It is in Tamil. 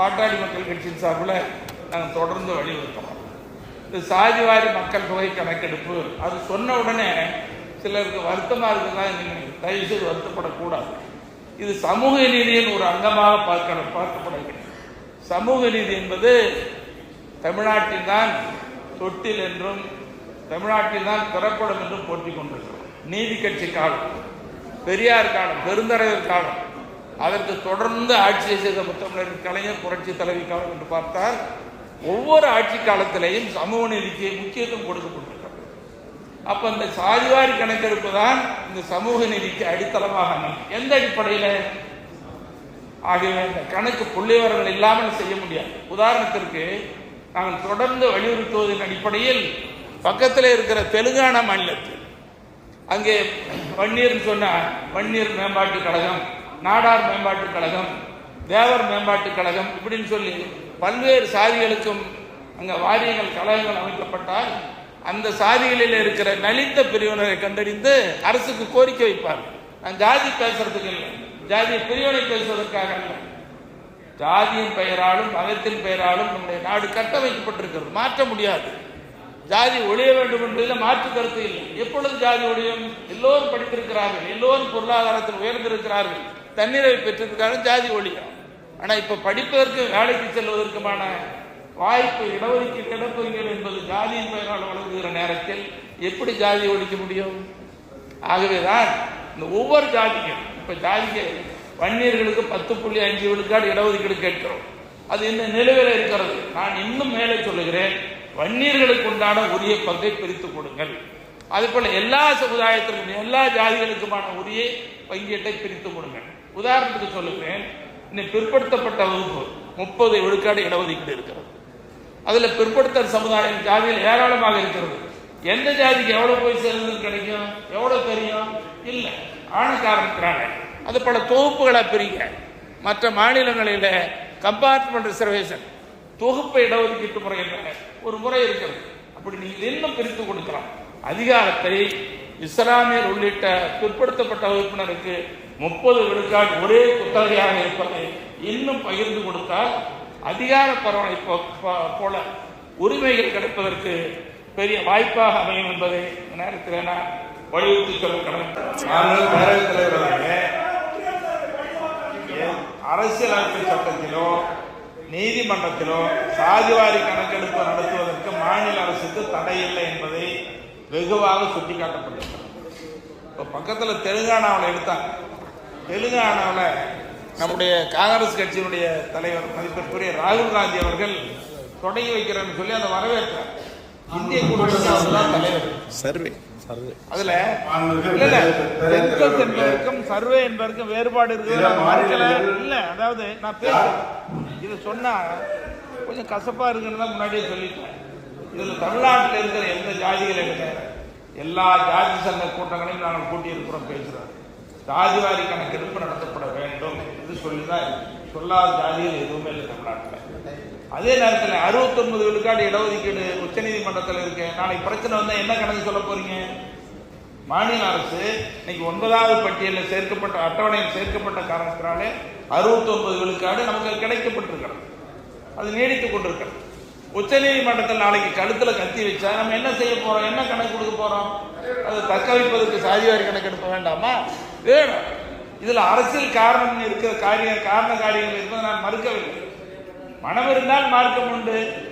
பாட்டாளி மக்கள் கட்சியின் சார்பில் நாங்கள் தொடர்ந்து வலியுறுத்துறோம் இந்த சாதிவாரி மக்கள் தொகை கணக்கெடுப்பு அது சொன்ன உடனே சிலருக்கு வருத்தமாக இருக்குதா நீங்கள் தயவுசெய்து வருத்தப்படக்கூடாது. இது சமூக நீதியின் ஒரு அங்கமாக பார்க்க பார்க்கப்பட வேண்டும் சமூக நீதி என்பது தமிழ்நாட்டில் தான் தொட்டில் என்றும் தமிழ்நாட்டில் தான் பிறப்படும் என்றும் போட்டி கொண்டிருக்கிறோம். நீதி கட்சி காலம் பெரியார் காலம் பெருந்தரையர் காலம் அதற்கு தொடர்ந்து ஆட்சியை செய்த முத்தமிழர் கலைஞர் புரட்சி தலைவி காலம் என்று பார்த்தால் ஒவ்வொரு ஆட்சி காலத்திலையும் சமூக நீதிக்கு முக்கியத்துவம் கொடுக்கப்பட்டிருக்கிறது. அப்ப இந்த சாதிவாரி கணக்கெடுப்பு தான் இந்த சமூக நீதிக்கு அடித்தளமாக அமையும். எந்த அடிப்படையில்? ஆகிய இந்த கணக்கு புள்ளிவரங்கள் இல்லாமல் செய்ய முடியாது. உதாரணத்திற்கு நாங்கள் தொடர்ந்து வலியுறுத்துவதன் அடிப்படையில் பக்கத்தில் இருக்கிற தெலுங்கானா மாநிலத்தில் அங்கே வன்னீர்னு சொன்ன வன்னீர் மேம்பாட்டு கழகம் நாடார் மேம்பாட்டுக் கழகம் தேவர் மேம்பாட்டுக் கழகம் இப்படின்னு சொல்லி பல்வேறு சாதிகளுக்கும் அங்கே வாரியங்கள் கழகங்கள் அமைக்கப்பட்டால் அந்த சாதிகளில் இருக்கிற நலிந்த பிரிவினரை கண்டறிந்து அரசுக்கு கோரிக்கை வைப்பார் நான் ஜாதி பேசுறதுக்கு இல்லை. ஜாதி பிரிவினை பேசுவதற்காக அல்ல. ஜாதியின் பெயராலும் மதத்தின் பெயராலும் நம்முடைய நாடு கட்டமைக்கப்பட்டிருக்கிறது. மாற்ற முடியாது. ஜாதி ஒழிய வேண்டும் என்பதில் மாற்று கருத்து இல்லை. எப்பொழுது ஜாதி ஒழியும்? எல்லோரும் படித்திருக்கிறார்கள். எல்லோரும் பொருளாதாரத்தில் உயர்ந்திருக்கிறார்கள். தண்ணீரை பெற்றதுக்காக ஜாதி ஒழியும் ஆனால் இப்போ படிப்பதற்கு வேலைக்கு செல்வதற்குமான வாய்ப்பு இடஒதுக்கீடு இடஒதுக்கீடு என்பது ஜாதியின் பெயரால் வழங்குகிற நேரத்தில் எப்படி ஜாதி ஒழிக்க முடியும்? ஆகவே தான் இந்த ஒவ்வொரு ஜாதிக்கும் இப்போ ஜாதிக்கு வன்னியர்களுக்கு பத்து புள்ளி அஞ்சு விழுக்காடு இடஒதுக்கீடு கேட்கிறோம். அது இன்னும் நிலுவையில் இருக்கிறது. நான் இன்னும் மேலே சொல்லுகிறேன் வன்னியர்களுக்கு உண்டான உரிய பங்கை பிரித்துக் கொடுங்கள். அதுபோல் எல்லா சமுதாயத்திற்கும் எல்லா ஜாதிகளுக்குமான உரிய பங்கீட்டை பிரித்துக் கொடுங்கள். உதாரணத்துக்கு சொல்லுகிறேன். இன்னைக்கு பிற்படுத்தப்பட்ட வகுப்பு முப்பது விழுக்காடு இடஒதுக்கீடு இருக்கிறது. அதுல பிற்படுத்தல் சமுதாயம் ஜாதியில் ஏராளமாக இருக்கிறது. எந்த ஜாதிக்கு எவ்வளவு போய் சேர்ந்தது கிடைக்கும்? எவ்வளவு தெரியும் இல்லை. ஆன காரணத்தினால அது பல தொகுப்புகளை பிரிக்க. மற்ற மாநிலங்களில கம்பார்ட்மெண்ட் ரிசர்வேஷன் தொகுப்பு இடஒதுக்கீட்டு முறை என்ற ஒரு முறை இருக்கிறது. அப்படி நீங்கள் இன்னும் பிரித்து கொடுக்கலாம். அதிகாரத்தை இஸ்லாமியர் உள்ளிட்ட பிற்படுத்தப்பட்ட வகுப்பினருக்கு முப்பது விழுக்காடு ஒரே குத்தகையாக இருப்பதை இன்னும் பகிர்ந்து கொடுத்தால் அதிகார பரவலை போல உரிமைகள் கிடைப்பதற்கு பெரிய வாய்ப்பாக அமையும் என்பதை நேரத்தில் நான் வலியுறுத்தி சொல்ல கடமை. மாண்புமிகு பேரவைத் அரசியலமைப்பு சட்டத்திலோ நீதிமன்றத்திலோ சாதிவாரி கணக்கெடுப்பு நடத்துவதற்கு மாநில அரசுக்கு தடை இல்லை என்பதை வெகுவாக சுட்டிக்காட்டப்பட்டிருக்கிறது. இப்போ பக்கத்தில் தெலுங்கானாவில் எடுத்தாங்க. தெலுங்கானாவில் நம்முடைய காங்கிரஸ் கட்சியினுடைய தலைவர் மதிப்பிற்குரிய ராகுல் காந்தி அவர்கள் தொடங்கி வைக்கிறேன்னு சொல்லி அதை வரவேற்றார். இந்திய தான் தலைவர். Survey survey. அதுல இல்ல சென்சஸ் என்பதற்கும் சர்வே என்பதற்கும் வேறுபாடு இருக்குது. இல்ல அதாவது நான் பேசுறேன் இது சொன்னா கொஞ்சம் கசப்பா இருக்குன்னு தான் முன்னாடியே சொல்லிட்டேன். இதுல தமிழ்நாட்டில் இருக்கிற எந்த ஜாதிகள் எடுக்க எல்லா ஜாதி சங்க கூட்டங்களையும் நாங்கள் கூட்டி இருக்கிறோம் சாதிவாரி ஜாதிவாரி கணக்கெடுப்பு நடத்தப்பட வேண்டும் என்று சொல்லிதான் இருக்கு. சொல்லாத ஜாதிகள் எதுவுமே இல்லை தமிழ்நாட்டில். அதே நேரத்தில் 69 விழுக்காடு இடஒதுக்கீடு உச்சநீதிமன்றத்தில் இருக்கு. நாளைக்கு பிரச்சனை வந்தா என்ன கணக்கு சொல்ல போறீங்க? மாநில அரசு இன்னைக்கு ஒன்பதாவது பட்டியலில் சேர்க்கப்பட்ட அட்டவணையில் சேர்க்கப்பட்ட காரணத்தினாலே 69 விழுக்காடு நமக்கு கிடைக்கப்பட்டிருக்கிறது. அது நீடித்துக் கொண்டிருக்கிறது. உச்சநீதிமன்றத்தில் நாளைக்கு கழுத்துல கத்தி வச்சா நம்ம என்ன செய்ய போறோம்? என்ன கணக்கு கொடுக்க போறோம்? அது தக்க வைப்பதற்கு சாதிவாரி கணக்கு எடுக்க வேண்டாமா? வேணும் இதுல அரசியல் காரணம் இருக்கிற காரிய காரண காரியங்கள் இருப்பதை நான் மறுக்கவில்லை. மனம் இருந்தால் மார்க்கம் உண்டு.